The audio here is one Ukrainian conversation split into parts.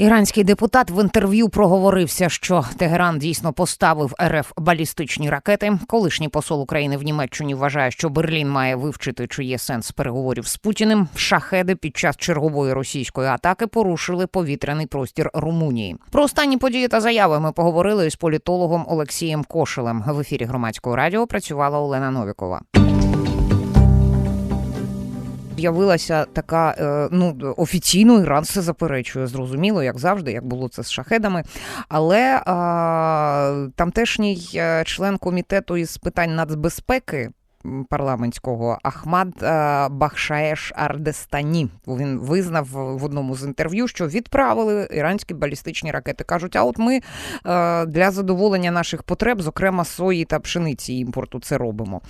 Іранський депутат в інтерв'ю проговорився, що Тегеран дійсно поставив РФ балістичні ракети. Колишній посол України в Німеччині вважає, що Берлін має вивчити, чи є сенс переговорів з Путіним. Шахеди під час чергової російської атаки порушили повітряний простір Румунії. Про останні події та заяви ми поговорили із політологом Олексієм Кошелем. В ефірі громадського радіо працювала Олена Новікова з'явилася така, е, ну офіційно Іран це заперечує, зрозуміло, як завжди, як було це з шахедами. Але а, тамтешній е, член комітету із питань нацбезпеки парламентського Ахмад е, Бахшаєш Ардестані. Він визнав в одному з інтерв'ю, що відправили іранські балістичні ракети. кажуть, а от ми е, для задоволення наших потреб, зокрема сої та пшениці імпорту, це робимо.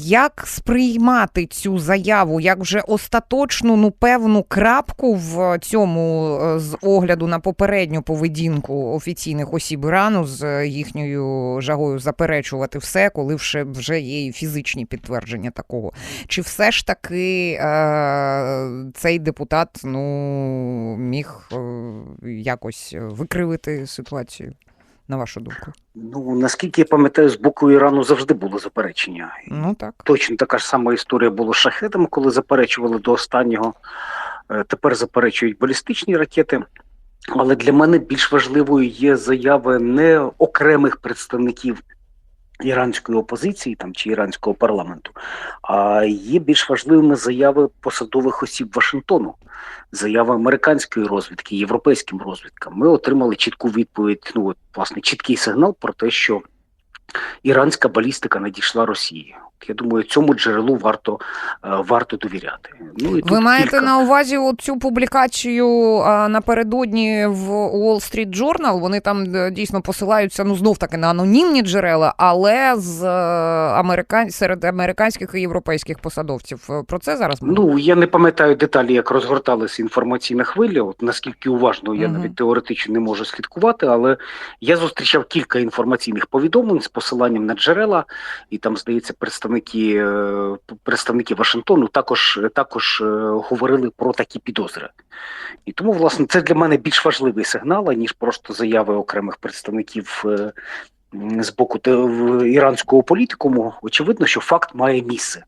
Як сприймати цю заяву, як вже остаточну, ну певну крапку в цьому е, з огляду на попередню поведінку офіційних осіб Ірану з їхньою жагою заперечувати все, коли вже вже є і фізичні підтвердження такого. Чи все ж таки е, цей депутат ну, міг е, якось викривити ситуацію? На вашу думку? Ну наскільки я пам'ятаю, з боку Ірану завжди було заперечення. Ну так точно така ж сама історія була з шахетами, коли заперечували до останнього. Е, тепер заперечують балістичні ракети. Але для мене більш важливою є заяви не окремих представників іранської опозиції там чи іранського парламенту, а є більш важливими заяви посадових осіб Вашингтону, заяви американської розвідки, європейським розвідкам. Ми отримали чітку відповідь. Ну от, власне чіткий сигнал про те, що іранська балістика надійшла Росії. Я думаю, цьому джерелу варто е, варто довіряти. Ну і ви маєте кілька... на увазі цю публікацію напередодні в Wall Street Journal? Вони там е, дійсно посилаються ну знов таки на анонімні джерела, але з е, американ... серед американських і європейських посадовців. Про це зараз ну я не пам'ятаю деталі, як розгорталася інформаційна хвиля. От наскільки уважно я угу. навіть теоретично не можу слідкувати, але я зустрічав кілька інформаційних повідомлень з посиланням на джерела, і там здається представник представники е, представники Вашингтону також також е, говорили про такі підозри. І тому, власне, це для мене більш важливий сигнал, ніж просто заяви окремих представників е, з боку іранського політикуму. Очевидно, що факт має місце.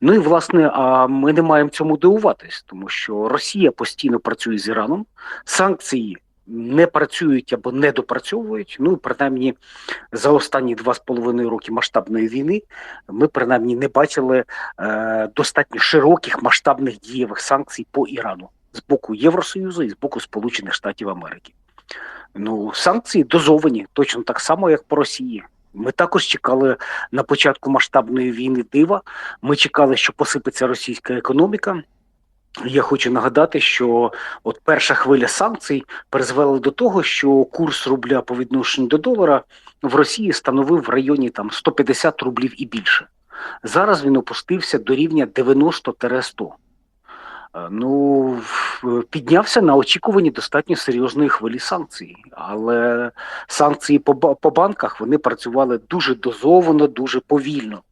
Ну і власне, а ми не маємо цьому дивуватись, тому що Росія постійно працює з Іраном, санкції не працюють або не допрацьовують. Ну принаймні за останні два з половиною роки масштабної війни ми принаймні не бачили е, достатньо широких масштабних дієвих санкцій по Ірану з боку Євросоюзу і з боку Сполучених Штатів Америки. Ну санкції дозовані точно так само, як по Росії. Ми також чекали на початку масштабної війни дива. Ми чекали, що посипеться російська економіка. Я хочу нагадати, що от перша хвиля санкцій призвела до того, що курс рубля по відношенню до долара в Росії становив в районі там 150 рублів і більше. Зараз він опустився до рівня 90-100. Е, ну, піднявся на очікувані достатньо серйозної хвилі санкцій, але санкції по по банках вони працювали дуже дозовано, дуже повільно.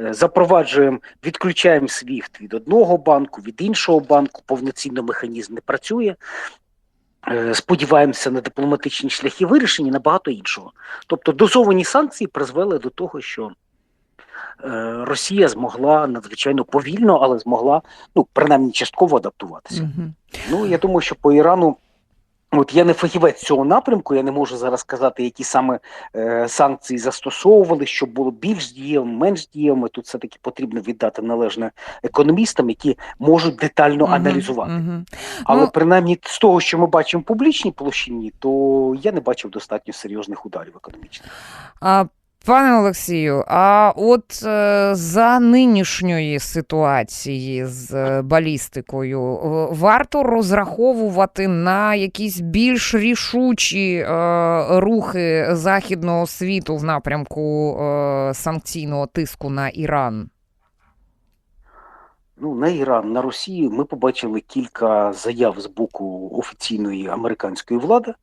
Е, запроваджуємо, відключаємо свіфт від одного банку, від іншого банку, повноцінно механізм не працює. Е, сподіваємося на дипломатичні шляхи вирішення на багато іншого. Тобто дозовані санкції призвели до того, що е, Росія змогла надзвичайно повільно, але змогла ну принаймні частково адаптуватися. Угу. Ну я думаю, що по Ірану От я не фахівець цього напрямку, я не можу зараз сказати, які саме е, санкції застосовували, щоб було більш дієвим, менш дієвими. Тут все таки потрібно віддати належне економістам, які можуть детально угу, аналізувати. Угу. Але ну, принаймні з того, що ми бачимо в публічній площині, то я не бачив достатньо серйозних ударів економічних. А Пане Олексію, а от е, за нинішньої ситуації з е, балістикою варто розраховувати на якісь більш рішучі е, рухи західного світу в напрямку санкційного тиску на Іран? Ну, на Іран, на Росію ми побачили кілька заяв з боку офіційної американської влади.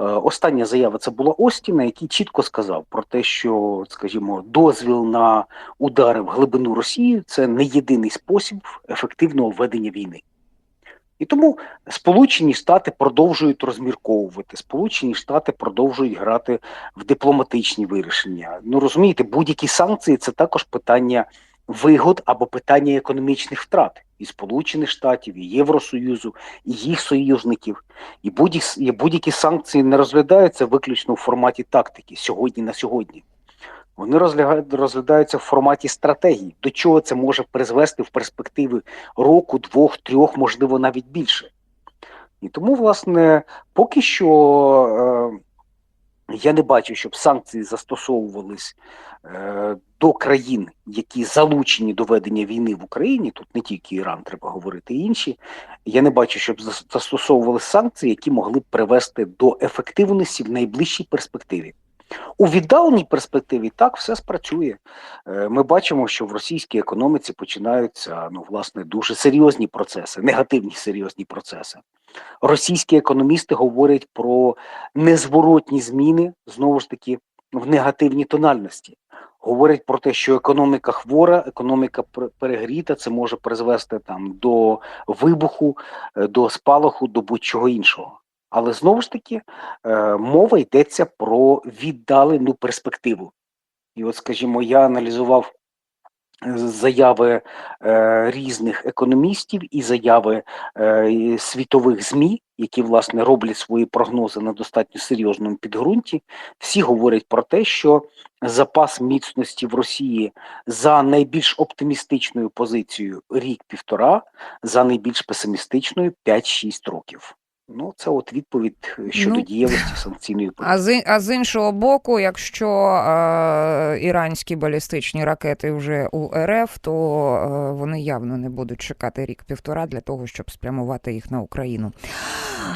Е, остання заява це була Остіна, який чітко сказав про те, що, скажімо, дозвіл на удари в глибину Росії це не єдиний спосіб ефективного ведення війни. І тому Сполучені Штати продовжують розмірковувати, Сполучені Штати продовжують грати в дипломатичні вирішення. Ну розумієте, будь-які санкції це також питання вигод або питання економічних втрат і Сполучених Штатів, і Євросоюзу, і їх союзників. І будь-які і будь-які санкції не розглядаються виключно в форматі тактики сьогодні на сьогодні. Вони розглядаються в форматі стратегії, до чого це може призвести в перспективі року, двох, трьох, можливо, навіть більше. І тому, власне, поки що е, я не бачу, щоб санкції застосовувались е, до країн, які залучені до ведення війни в Україні. Тут не тільки Іран, треба говорити і інші. Я не бачу, щоб застосовували санкції, які могли б привести до ефективності в найближчій перспективі. У віддаленій перспективі так все спрацює. Е, Ми бачимо, що в російській економіці починаються ну, власне, дуже серйозні процеси, негативні серйозні процеси. Російські економісти говорять про незворотні зміни знову ж таки в негативній тональності. Говорять про те, що економіка хвора, економіка перегріта, це може призвести там до вибуху, е, до спалаху, до будь-чого іншого. Але знову ж таки е, мова йдеться про віддалену перспективу. І от, скажімо, я аналізував е, заяви е, різних економістів і заяви світових ЗМІ, які власне роблять свої прогнози на достатньо серйозному підґрунті. Всі говорять про те, що запас міцності в Росії за найбільш оптимістичною позицією рік-півтора, за найбільш песимістичною 5-6 років. Ну, це от відповідь е, щодо Ну, дієвості санкційної політики. А з, а з іншого боку, якщо е, іранські балістичні ракети вже у РФ, то е, вони явно не будуть чекати рік-півтора для того, щоб спрямувати їх на Україну.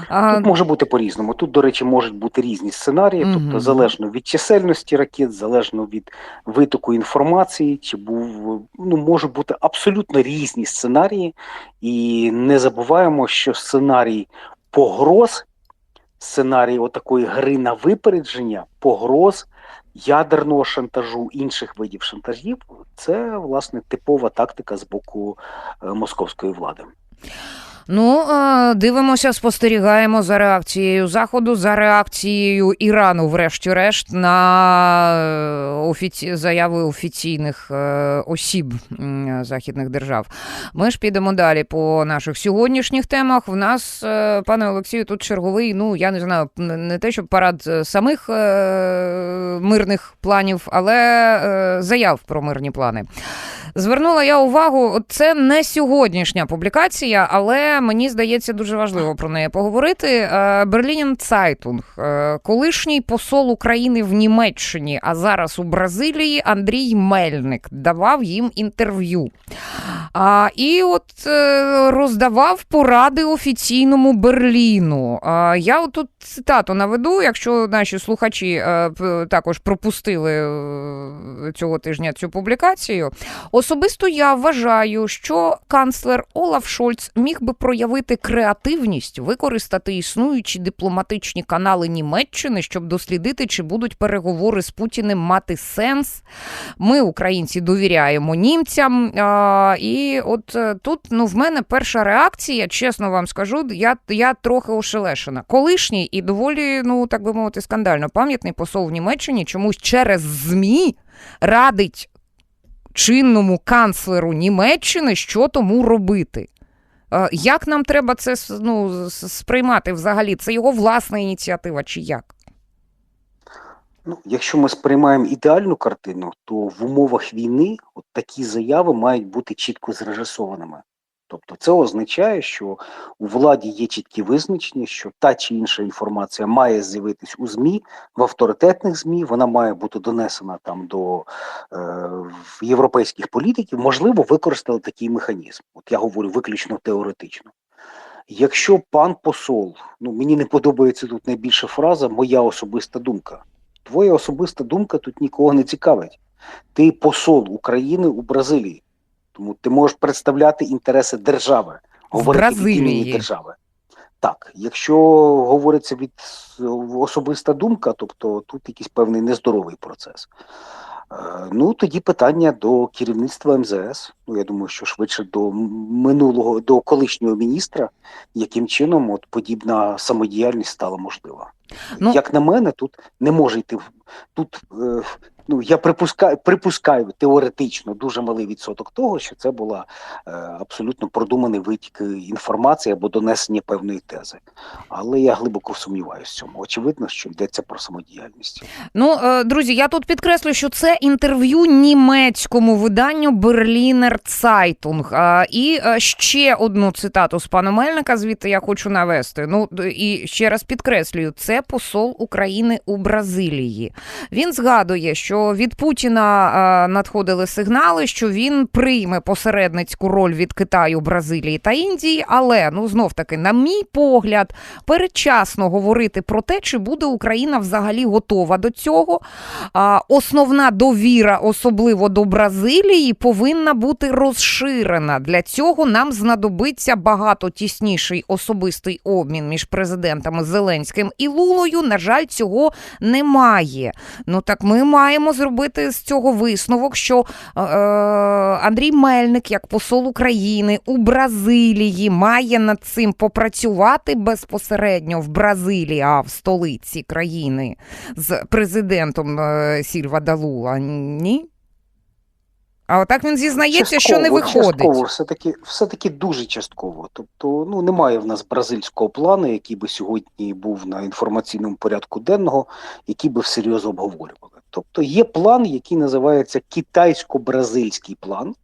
А, Тут може бути по-різному. Тут, до речі, можуть бути різні сценарії, Мгм. тобто залежно від чисельності ракет, залежно від витоку інформації, чи був ну можуть бути абсолютно різні сценарії, і не забуваємо, що сценарій погроз, сценарій отакої гри на випередження, погроз. Ядерного шантажу інших видів шантажів це власне типова тактика з боку е, московської влади. Ну, е, дивимося, спостерігаємо за реакцією Заходу, за реакцією Ірану, врешті-решт, на е, офіці... заяви офіційних е, осіб західних держав. Ми ж підемо далі по наших сьогоднішніх темах. В нас, пане Олексію, тут черговий, ну я не знаю, не те, щоб парад самих мирних планів, але заяв про мирні плани. Звернула я увагу, це не сьогоднішня публікація, але мені здається дуже важливо про неї поговорити. Берлінін Цайтунг, е, колишній посол України в Німеччині, а зараз у Бразилії Андрій Мельник давав їм інтерв'ю. А, і от е, роздавав поради офіційному Берліну. А, я тут цитату наведу, якщо наші слухачі е, також пропустили е, цього тижня цю публікацію. Особисто я вважаю, що канцлер Олаф Шольц міг би проявити креативність, використати існуючі дипломатичні канали Німеччини, щоб дослідити, чи будуть переговори з Путіним мати сенс. Ми, українці, довіряємо німцям. А, і от е, тут ну, в мене перша реакція, чесно вам скажу, я, я трохи ошелешена. Колишній і доволі, ну так би мовити, скандально пам'ятний посол в Німеччині чомусь через ЗМІ радить чинному канцлеру Німеччини, що тому робити. Е, Як нам треба це ну, сприймати взагалі? Це його власна ініціатива чи як? Ну, якщо ми сприймаємо ідеальну картину, то в умовах війни от такі заяви мають бути чітко зрежисованими. Тобто це означає, що у владі є чіткі визначення, що та чи інша інформація має з'явитись у ЗМІ, в авторитетних ЗМІ, вона має бути донесена там до е, європейських політиків, можливо, використали такий механізм. От я говорю виключно теоретично. Якщо пан посол, ну мені не подобається тут найбільша фраза, моя особиста думка. Твоя особиста думка тут нікого не цікавить. Ти посол України у Бразилії, тому ти можеш представляти інтереси держави, говорити від імені держави. Так, якщо говориться від особиста думка, тобто тут якийсь певний нездоровий процес. Е, Ну, тоді питання до керівництва МЗС. Ну, я думаю, що швидше до минулого, до колишнього міністра, яким чином от подібна самодіяльність стала можлива. Ну- Як на мене, тут не може йти тут. Е, ну я припускаю, припускаю теоретично дуже малий відсоток того, що це була е, абсолютно продуманий витік інформації або донесення певної тези. Але я глибоко сумніваюся в цьому. Очевидно, що йдеться про самодіяльність. Ну, е, друзі, я тут підкреслю, що це інтерв'ю німецькому виданню Berliner Zeitung. А, І ще одну цитату з пана Мельника, звідти я хочу навести. Ну і ще раз підкреслюю, це посол України у Бразилії. Він згадує, що від Путіна е, надходили сигнали, що він прийме посередницьку роль від Китаю, Бразилії та Індії. Але ну знов таки, на мій погляд, передчасно говорити про те, чи буде Україна взагалі готова до цього. Основна довіра, особливо до Бразилії, повинна бути розширена. Для цього нам знадобиться багато тісніший особистий обмін між президентами Зеленським і Лулою. На жаль, цього немає. Ну так ми маємо зробити з цього висновок, що е, Андрій Мельник, як посол України у Бразилії, має над цим попрацювати безпосередньо в Бразилії, а в столиці країни з президентом е, Сільва Далула. Ні? А отак він зізнається, що не виходить. Частково, все-таки, все-таки дуже частково. Тобто, ну немає в нас бразильського плану, який би сьогодні був на інформаційному порядку денного, який би всерйоз обговорювали. Тобто є план, який називається китайсько-бразильський план,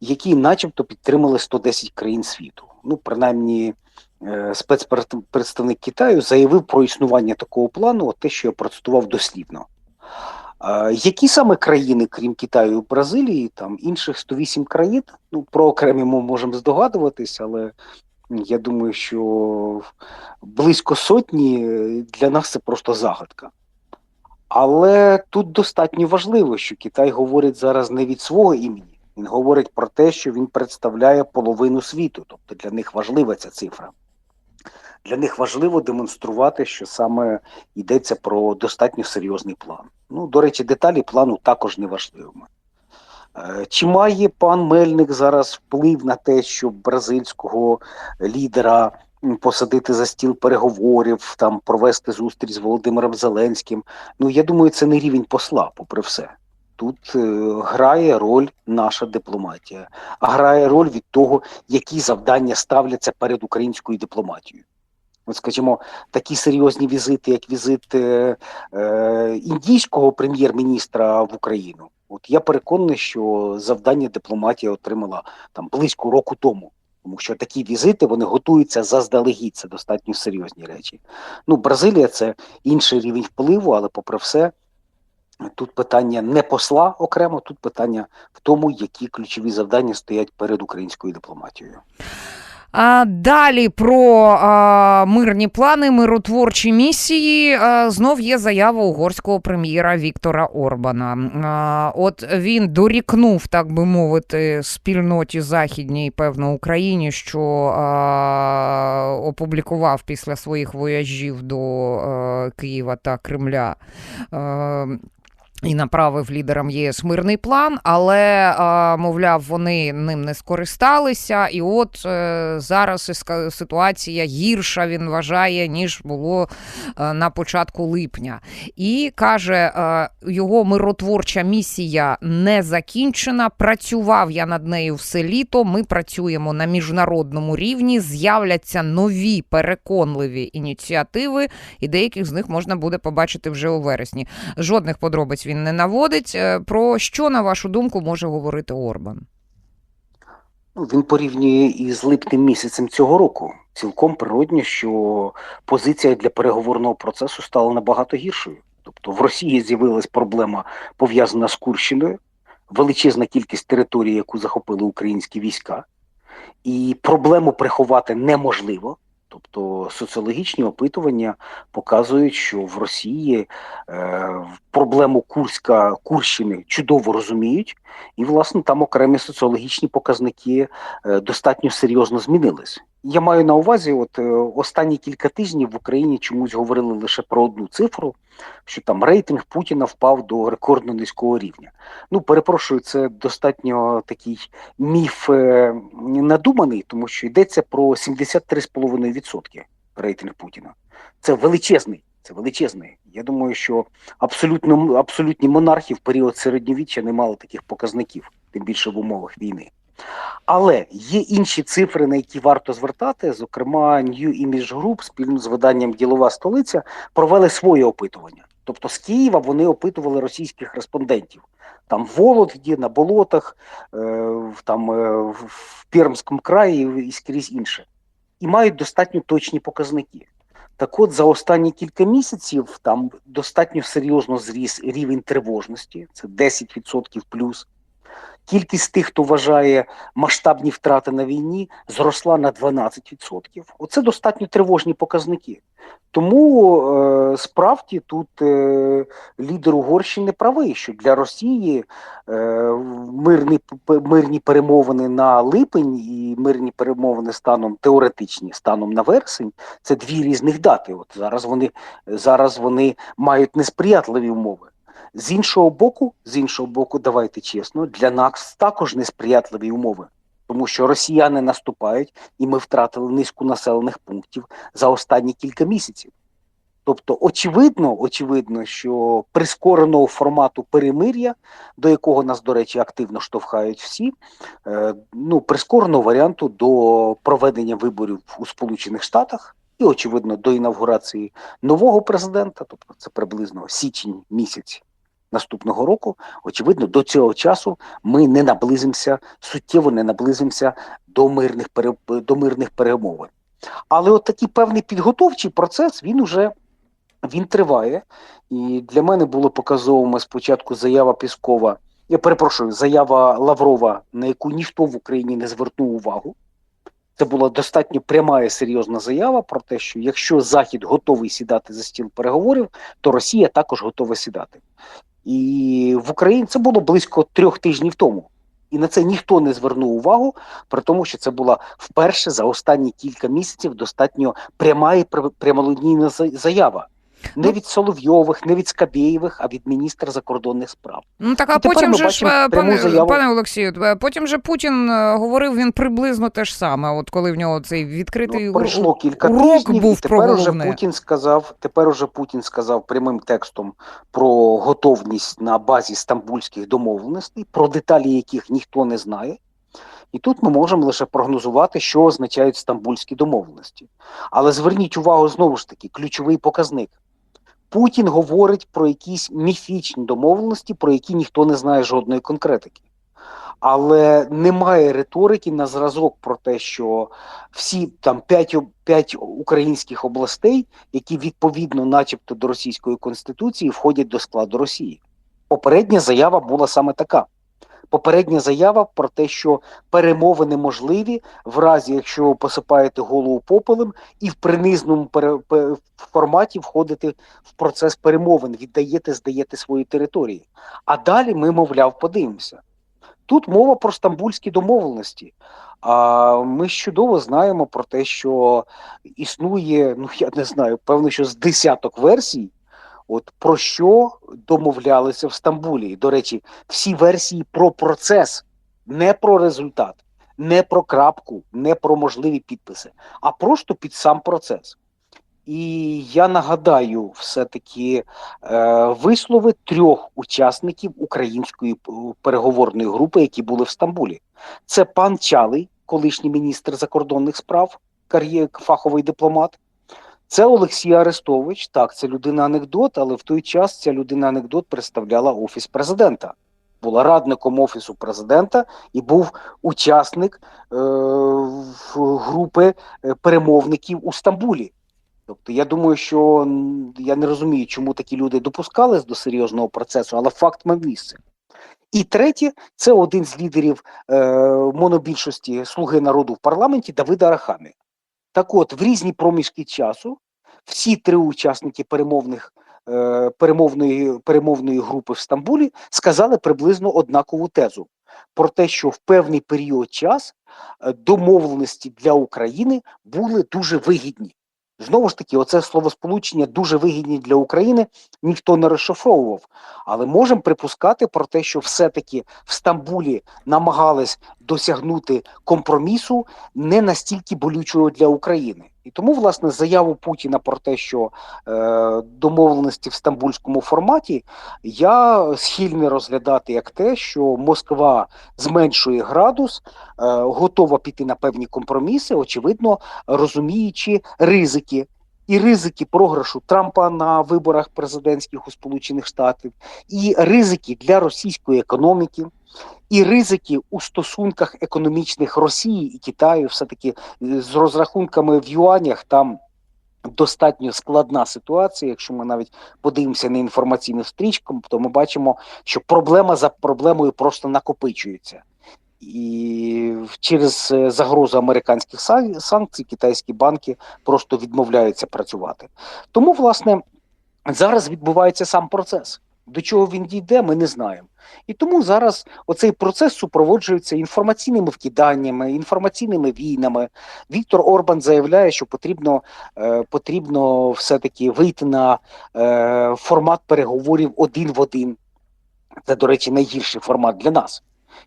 який, начебто, підтримали 110 країн світу. Ну, принаймні, е, спецпредставник Китаю заявив про існування такого плану, от те, що я процитував дослівно. Які саме країни, крім Китаю і Бразилії, там інших 108 країн, ну про окремі ми можемо здогадуватись, але я думаю, що близько сотні е, для нас це просто загадка. Але тут достатньо важливо, що Китай говорить зараз не від свого імені, він говорить про те, що він представляє половину світу, тобто для них важлива ця цифра. Для них важливо демонструвати, що саме йдеться про достатньо серйозний план. Ну, до речі, деталі плану також не важливими. Е, Чи має пан Мельник зараз вплив на те, щоб бразильського лідера посадити за стіл переговорів, там провести зустріч з Володимиром Зеленським? Ну, я думаю, це не рівень посла, попри все. Тут е, грає роль наша дипломатія, а грає роль від того, які завдання ставляться перед українською дипломатією. От, скажімо, такі серйозні візити, як візит е, е, індійського прем'єр-міністра в Україну. От я переконаний, що завдання дипломатія отримала там близько року тому. Тому що такі візити вони готуються заздалегідь, це достатньо серйозні речі. Ну, Бразилія це інший рівень впливу, але попри все, тут питання не посла окремо, тут питання в тому, які ключові завдання стоять перед українською дипломатією. А далі про мирні плани, миротворчі місії. Знов є заява угорського прем'єра Віктора Орбана. От він дорікнув, так би мовити, спільноті західній, певно, Україні, що опублікував після своїх вояжів до Києва та Кремля. І направив лідерам ЄС мирний план, але мовляв, вони ним не скористалися. І от е, зараз ситуація гірша він вважає, ніж було е, на початку липня. І каже, е, його миротворча місія не закінчена. Працював я над нею все літо. Ми працюємо на міжнародному рівні. З'являться нові переконливі ініціативи, і деяких з них можна буде побачити вже у вересні. Жодних подробиць він не наводить. Е, Про що, на вашу думку, може говорити Орбан? Ну, Він порівнює із липнем місяцем цього року. Цілком природньо, що позиція для переговорного процесу стала набагато гіршою. Тобто в Росії з'явилась проблема пов'язана з Курщиною, величезна кількість території, яку захопили українські війська, і проблему приховати неможливо. Тобто соціологічні опитування показують, що в Росії е, проблему Курська Курщини чудово розуміють, і власне там окремі соціологічні показники е, достатньо серйозно змінились. Я маю на увазі, от е, останні кілька тижнів в Україні чомусь говорили лише про одну цифру, що там рейтинг Путіна впав до рекордно низького рівня. Ну, перепрошую, це достатньо такий міф е, надуманий, тому що йдеться про 73,5% рейтинг Путіна. Це величезний. Це величезний. Я думаю, що абсолютно абсолютні монархи в період середньовіччя не мали таких показників, тим більше в умовах війни. Але є інші цифри, на які варто звертати. Зокрема, New Image Group спільно з виданням Ділова столиця провели своє опитування. Тобто з Києва вони опитували російських респондентів там в Володі, на болотах, е, там е, в Пермському краї і скрізь інше. І мають достатньо точні показники. Так от за останні кілька місяців там достатньо серйозно зріс рівень тривожності, це 10% плюс. Кількість тих, хто вважає масштабні втрати на війні, зросла на 12%. Оце достатньо тривожні показники. Тому е, справді тут е, лідер Угорщини правий, що для Росії е, мирні, мирні перемовини на липень і мирні перемовини станом теоретичні, станом на вересень це дві різних дати. От зараз вони зараз вони мають несприятливі умови. З іншого боку, з іншого боку, давайте чесно, для нас також несприятливі умови, тому що росіяни наступають, і ми втратили низку населених пунктів за останні кілька місяців. Тобто, очевидно, очевидно, що прискореного формату перемир'я, до якого нас, до речі, активно штовхають всі, е, ну, прискореного варіанту до проведення виборів у Сполучених Штатах і, очевидно, до інавгурації нового президента, тобто це приблизно січень місяць наступного року. Очевидно, до цього часу ми не наблизимося, суттєво не наблизимося до мирних до мирних перемовин. Але от такий певний підготовчий процес він уже він триває. І для мене було показовими спочатку заява Піскова. Я перепрошую, заява Лаврова, на яку ніхто в Україні не звернув увагу. Це була достатньо пряма і серйозна заява про те, що якщо Захід готовий сідати за стіл переговорів, то Росія також готова сідати. І в Україні це було близько трьох тижнів тому. І на це ніхто не звернув увагу, при тому, що це була вперше за останні кілька місяців достатньо пряма і пр- прямолінійна за- заява. Не Ну- від Соловйових, не від Скабєєвих, а від міністра закордонних справ. Ну так, а І потім же ж, е, пане, заяву. пане Олексію, е, потім же Путін е, говорив він приблизно те ж саме. От коли в нього цей відкритий Ну, пройшло кілька урок тижнів, був і тепер уже. Путін сказав. Тепер уже Путін сказав прямим текстом про готовність на базі стамбульських домовленостей, про деталі яких ніхто не знає. І тут ми можемо лише прогнозувати, що означають стамбульські домовленості. Але зверніть увагу знову ж таки, ключовий показник. Путін говорить про якісь міфічні домовленості, про які ніхто не знає жодної конкретики. Але немає риторики на зразок про те, що всі там п'ять, українських областей, які відповідно, начебто, до російської конституції, входять до складу Росії. Попередня заява була саме така. Попередня заява про те, що перемовини можливі в разі, якщо ви посипаєте голову попелем, і в принизному форматі входите в процес перемовин, віддаєте, здаєте свої території. А далі ми, мовляв, подивимося. Тут мова про стамбульські домовленості. А ми чудово знаємо про те, що існує, ну я не знаю, певно, що з десяток версій, от про що домовлялися в Стамбулі. І, до речі, всі версії про процес, не про результат, не про крапку, не про можливі підписи, а просто під сам процес. І я нагадаю все-таки е, вислови трьох учасників української переговорної групи, які були в Стамбулі. Це пан Чалий, колишній міністр закордонних справ, кар'єр, фаховий дипломат. Це Олексій Арестович. Так, це людина анекдот, але в той час ця людина анекдот представляла офіс президента. Була радником офісу президента і був учасник е, групи е, перемовників у Стамбулі. Тобто, я думаю, що я не розумію, чому такі люди допускались до серйозного процесу, але факт мав місце. І третє, це один з лідерів е, монобільшості Слуги народу в парламенті Давида Арахамі. Так от, в різні проміжки часу всі три учасники перемовних, е, перемовної, перемовної групи в Стамбулі сказали приблизно однакову тезу, про те, що в певний період час е, домовленості для України були дуже вигідні. Знову ж таки, оце словосполучення дуже вигідні для України ніхто не розшифровував. Але можемо припускати про те, що все-таки в Стамбулі намагались досягнути компромісу не настільки болючого для України. І тому, власне, заяву Путіна про те, що е, домовленості в стамбульському форматі, я схильний розглядати як те, що Москва зменшує градус, е, готова піти на певні компроміси, очевидно, розуміючи ризики. І ризики програшу Трампа на виборах президентських у Сполучених Штатів, і ризики для російської економіки, і ризики у стосунках економічних Росії і Китаю, все таки з розрахунками в юанях там. Достатньо складна ситуація. Якщо ми навіть подивимося на інформаційну стрічку, то ми бачимо, що проблема за проблемою просто накопичується, і через загрозу американських санкцій китайські банки просто відмовляються працювати. Тому, власне, зараз відбувається сам процес. До чого він дійде, ми не знаємо. І тому зараз оцей процес супроводжується інформаційними вкиданнями, інформаційними війнами. Віктор Орбан заявляє, що потрібно е, потрібно все-таки вийти на е, формат переговорів один в один. Це, до речі, найгірший формат для нас.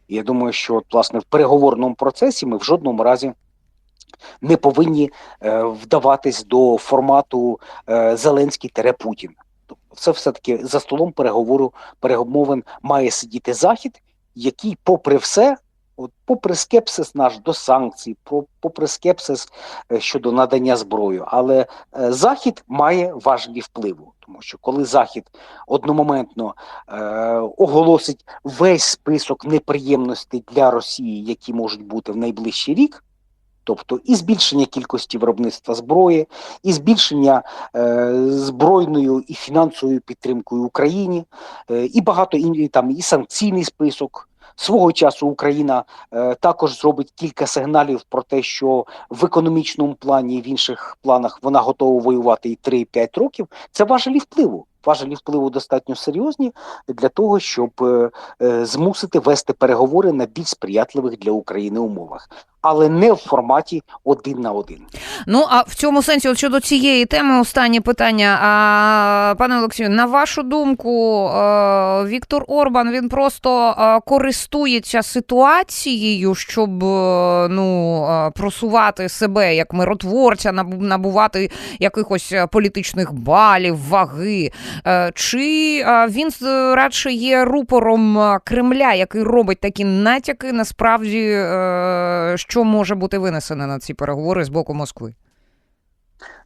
Я думаю, що власне в переговорному процесі ми в жодному разі не повинні е, вдаватись до формату е, Зеленський-Путін. Це все-таки за столом переговору перемовин має сидіти Захід, який, попри все, от, попри скепсис наш до санкцій, попри скепсис е, щодо надання зброї, але е, Захід має важливі впливу. Тому що коли Захід одномоментно е, оголосить весь список неприємностей для Росії, які можуть бути в найближчий рік, Тобто і збільшення кількості виробництва зброї, і збільшення е, збройною і фінансовою підтримкою Україні, е, і багато і, там і санкційний список. Свого часу Україна е, також зробить кілька сигналів про те, що в економічному плані і в інших планах вона готова воювати і 3-5 років. Це важелі впливу. Важелі впливу достатньо серйозні для того, щоб е, е, змусити вести переговори на більш сприятливих для України умовах але не в форматі один на один. Ну а в цьому сенсі, от щодо цієї теми, останнє питання. А, Пане Олексію, на вашу думку, Віктор Орбан він просто користується ситуацією, щоб ну просувати себе як миротворця, набувати якихось політичних балів, ваги. Е, чи він радше є рупором Кремля, який робить такі натяки, насправді е, що може бути винесене на ці переговори з боку Москви?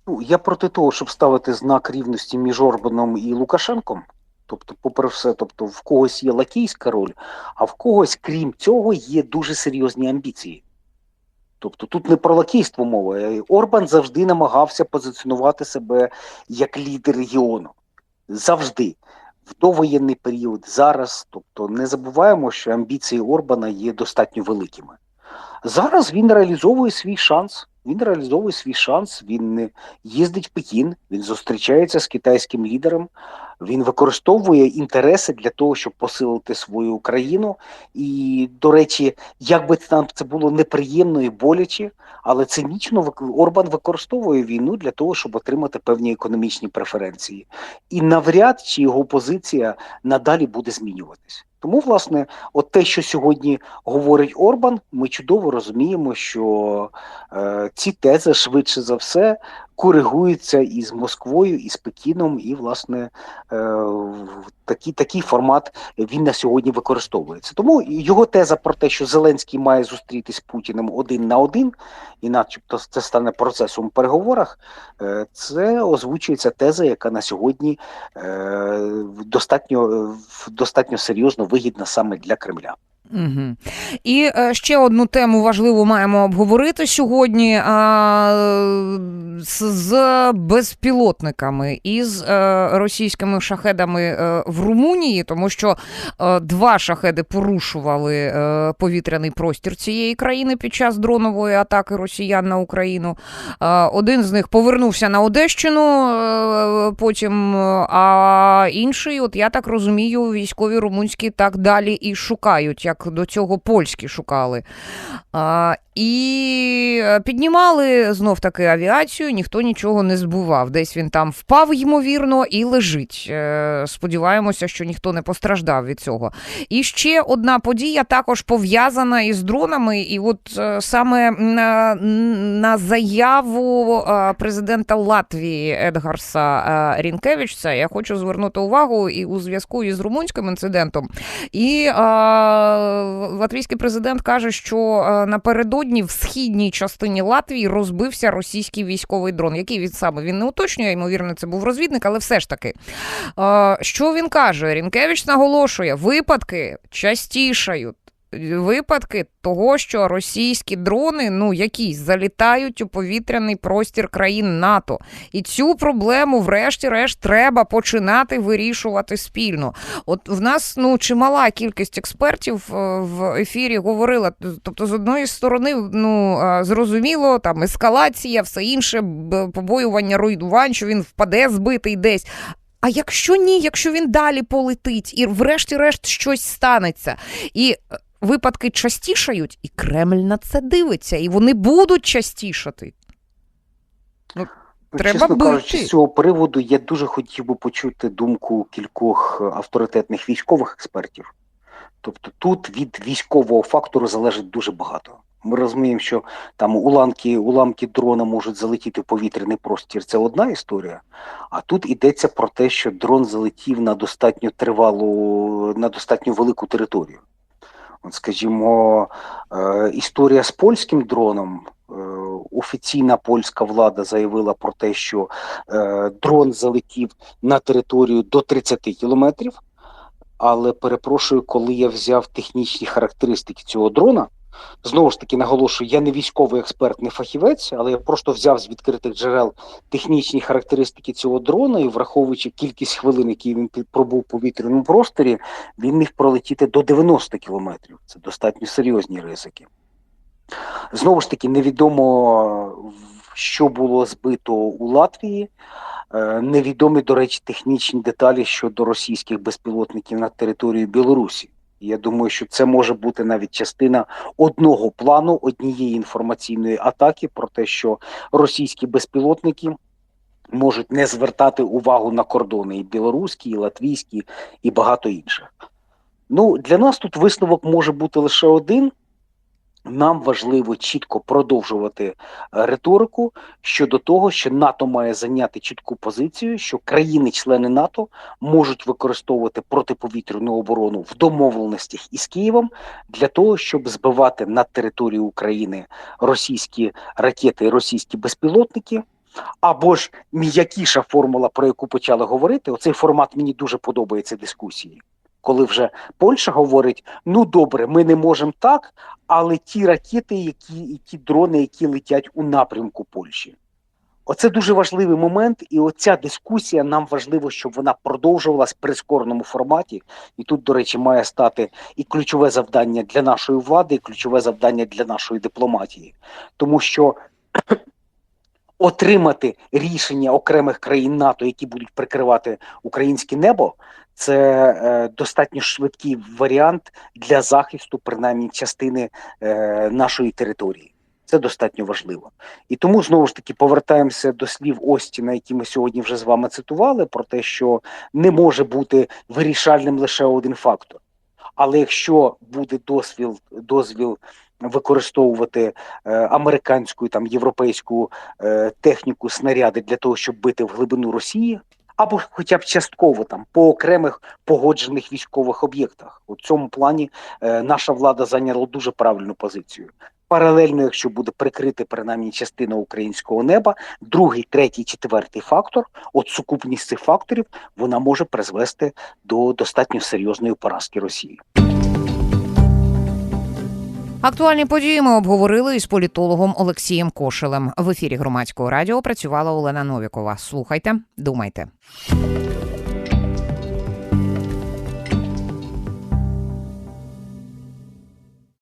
Ну, я проти того, щоб ставити знак рівності між Орбаном і Лукашенком. Тобто, попри все, тобто в когось є лакейська роль, а в когось, крім цього, є дуже серйозні амбіції. Тобто тут не про лакейство мова. Орбан завжди намагався позиціонувати себе як лідер регіону. Завжди. В довоєнний період зараз. Тобто не забуваємо, що амбіції Орбана є достатньо великими. Зараз він реалізовує свій шанс. Він реалізовує свій шанс. Він їздить в Пекін, він зустрічається з китайським лідером. Він використовує інтереси для того, щоб посилити свою країну. І, до речі, як би нам це було неприємно і боляче, але цинічно Орбан використовує війну для того, щоб отримати певні економічні преференції. І навряд чи його позиція надалі буде змінюватись. Тому, власне, от те, що сьогодні говорить Орбан, ми чудово розуміємо, що е, ці тези швидше за все коригуються із Москвою, і з Пекіном, і, власне, е, такий такий формат він на сьогодні використовується. Тому його теза про те, що Зеленський має зустрітись з Путіним один на один, і начебто це стане процесом у переговорах, е, це озвучується теза, яка на сьогодні е, достатньо, достатньо серйозно вигідна саме для Кремля. Угу. І е, ще одну тему важливу маємо обговорити сьогодні а, з, з безпілотниками і з е, російськими шахедами е, в Румунії, тому що е, два шахеди порушували е, повітряний простір цієї країни під час дронової атаки росіян на Україну. Е, один з них повернувся на Одещину е, потім, а інший, от я так розумію, військові румунські так далі і шукають. як як до цього польські шукали. А, І піднімали знов таки авіацію, ніхто нічого не збував. Десь він там впав, ймовірно, і лежить. Е, Сподіваємося, що ніхто не постраждав від цього. І ще одна подія також пов'язана із дронами. І от е, саме на, на заяву е, президента Латвії Едгарса е, Рінкевича я хочу звернути увагу і у зв'язку із румунським інцидентом. І е, латвійський президент каже, що е, напередодні в східній частині Латвії розбився російський військовий дрон. Який він саме він не уточнює, ймовірно, це був розвідник, але все ж таки. Е, що він каже? Рінкевич наголошує, випадки частішають. Випадки того, що російські дрони, ну якісь залітають у повітряний простір країн НАТО, і цю проблему, врешті-решт, треба починати вирішувати спільно. От в нас ну чимала кількість експертів е, в ефірі говорила. Тобто, з одної сторони, ну е, зрозуміло, там ескалація, все інше, побоювання руйнувань, що він впаде збитий десь. А якщо ні, якщо він далі полетить, і врешті-решт щось станеться, і е, випадки частішають, і Кремль на це дивиться, і вони будуть частішати. Ну, Треба Чесно бити. кажучи, з цього приводу я дуже хотів би почути думку кількох авторитетних військових експертів. Тобто тут від військового фактору залежить дуже багато. Ми розуміємо, що там уламки, уламки дрона можуть залетіти в повітряний простір. Це одна історія. А тут йдеться про те, що дрон залетів на достатньо тривалу, на достатньо велику територію. Скажімо, історія з польським дроном. е, Офіційна польська влада заявила про те, що е, дрон залетів на територію до 30 кілометрів. Але перепрошую, коли я взяв технічні характеристики цього дрона, знову ж таки наголошую, я не військовий експерт, не фахівець, але я просто взяв з відкритих джерел технічні характеристики цього дрона, і враховуючи кількість хвилин, які він пробув у повітряному просторі, він міг пролетіти до 90 кілометрів. Це достатньо серйозні ризики. Знову ж таки, невідомо, що було збито у Латвії. Е, Невідомі, до речі, технічні деталі щодо російських безпілотників на території Білорусі. Я думаю, що це може бути навіть частина одного плану, однієї інформаційної атаки про те, що російські безпілотники можуть не звертати увагу на кордони і білоруські, і латвійські, і багато інших. Ну, для нас тут висновок може бути лише один. Нам важливо чітко продовжувати е, риторику щодо того, що НАТО має зайняти чітку позицію, що країни-члени НАТО можуть використовувати протиповітряну оборону в домовленостях із Києвом для того, щоб збивати на території України російські ракети і російські безпілотники. Або ж м'якіша формула, про яку почали говорити. Оцей формат мені дуже подобається дискусії. Коли вже Польща говорить: ну добре, ми не можемо так, але ті ракети, які і ті дрони, які летять у напрямку Польщі. Оце дуже важливий момент, і оця дискусія нам важливо, щоб вона продовжувалась в прискореному форматі. І тут, до речі, має стати і ключове завдання для нашої влади, і ключове завдання для нашої дипломатії, тому що отримати рішення окремих країн НАТО, які будуть прикривати українське небо, це е, достатньо швидкий варіант для захисту, принаймні частини е, нашої території. Це достатньо важливо. І тому знову ж таки повертаємося до слів Остіна, які ми сьогодні вже з вами цитували, про те, що не може бути вирішальним лише один фактор. Але якщо буде дозвіл, дозвіл використовувати е, американську там європейську е, техніку снаряди для того, щоб бити в глибину Росії, або хоча б частково там по окремих погоджених військових об'єктах, у цьому плані е, наша влада зайняла дуже правильну позицію. Паралельно, якщо буде прикрити принаймні частина українського неба, другий, третій, четвертий фактор, от сукупність цих факторів, вона може призвести до достатньо серйозної поразки Росії. Актуальні події ми обговорили із політологом Олексієм Кошелем. В ефірі громадського радіо працювала Олена Новікова. Слухайте, думайте.